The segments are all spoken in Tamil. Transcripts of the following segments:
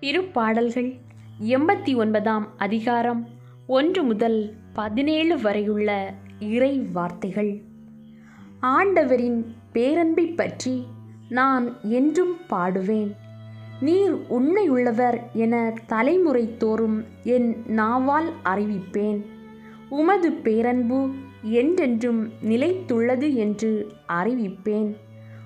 இரு பாடல்கள் எண்பத்தி ஒன்பதாம் அதிகாரம் ஒன்று முதல் பதினேழு வரையுள்ள இறை வார்த்தைகள். ஆண்டவரின் பேரன்பை பற்றி நான் என்றும் பாடுவேன். நீர் உண்மையுள்ளவர் என தலைமுறை தோறும் என் நாவால் அறிவிப்பேன். உமது பேரன்பு என்றென்றும் நிலைத்துள்ளது என்று அறிவிப்பேன்.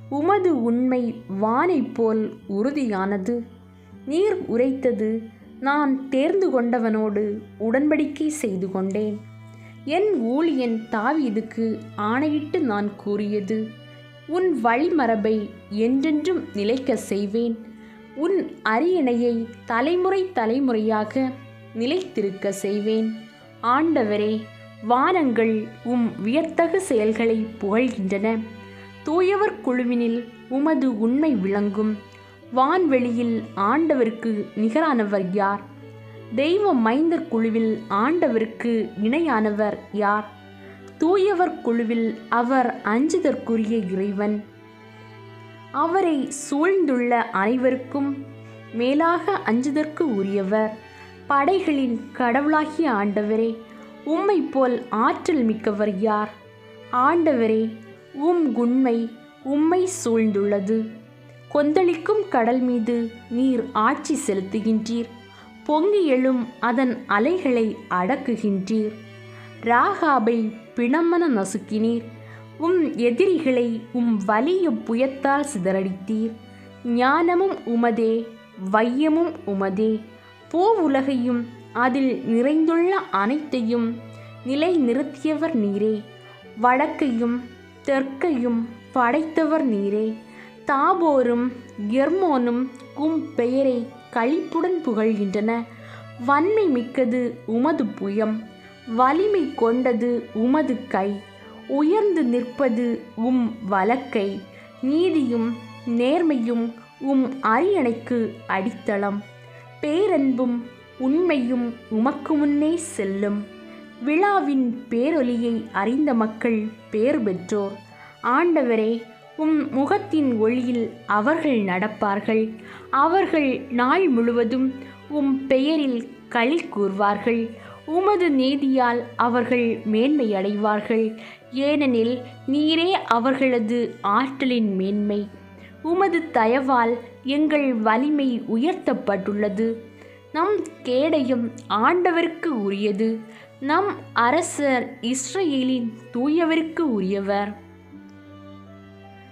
உமது உண்மை வானைப் போல் உறுதியானது. நீர் உரைத்தது. நான் தேர்ந்து கொண்டவனோடு உடன்படிக்கை செய்து கொண்டேன். என் ஊழியன் தாவீதுக்கு ஆணையிட்டு நான் கூறியது உன் வழிமரபை என்றென்றும் நிலைக்க செய்வேன். உன் அரியணையை தலைமுறை தலைமுறையாக நிலைத்திருக்க செய்வேன். ஆண்டவரே வானங்கள் உம் வியத்தகு செயல்களை புகழ்கின்றன. தூயவர் குழுவினில் உமது உண்மை விளங்கும். வான்வெளியில் ஆண்டவருக்கு நிகரானவர் யார்? தெய்வ மைந்தர் குழுவில் ஆண்டவருக்கு இணையானவர் யார்? தூயவர் குழுவில் அவர் அஞ்சுதற்குரிய இறைவன். அவரை சூழ்ந்துள்ள அனைவருக்கும் மேலாக அஞ்சுதற்கு உரியவர் படைகளின் கடவுளாகிய ஆண்டவரே உம்மை போல் ஆற்றல் மிக்கவர் யார்? ஆண்டவரே உம் உண்மை உம்மை சூழ்ந்துள்ளது. கொந்தளிக்கும் கடல் மீது நீர் ஆட்சி செலுத்துகின்றீர். பொங்கி எழும் அதன் அலைகளை அடக்குகின்றீர். ராகாபை பிணமன நசுக்கினீர். உம் எதிரிகளை உம் வலிய புயத்தால் சிதறடித்தீர். ஞானமும் உமதே வையமும் உமதே. பூவுலகையும் அதில் நிறைந்துள்ள அனைத்தையும் நிலை நிறுத்தியவர் நீரே. வடக்கையும் தெற்கையும் படைத்தவர் நீரே. தாபோரும் எர்மோனும் உம் பெயரை களிப்புடன் புகழ்கின்றன. வன்மை மிக்கது உமது புயம் வலிமை கொண்டது உமது கை. உயர்ந்து நிற்பது உம் வலக்கை நீதியும் நேர்மையும் உம் அரியணைக்கு அடித்தளம். பேரன்பும் உண்மையும் உமக்கு முன்னே செல்லும். விழாவின் பேரொலியை அறிந்த மக்கள் பேர் பெற்றோர் ஆண்டவரே உம் முகத்தின் ஒளியில் அவர்கள் நடப்பார்கள். அவர்கள் நாள் முழுவதும் உம் பெயரில் களி கூறுவார்கள் உமது நீதியால் அவர்கள் மேன்மை அடைவார்கள். ஏனெனில் நீரே அவர்களது ஆற்றலின் மேன்மை. உமது தயவால் எங்கள் வலிமை உயர்த்தப்பட்டுள்ளது. நம் கேடயம் ஆண்டவருக்கு உரியது. நம் அரசர் இஸ்ரேலின் தூயவருக்கு உரியவர்.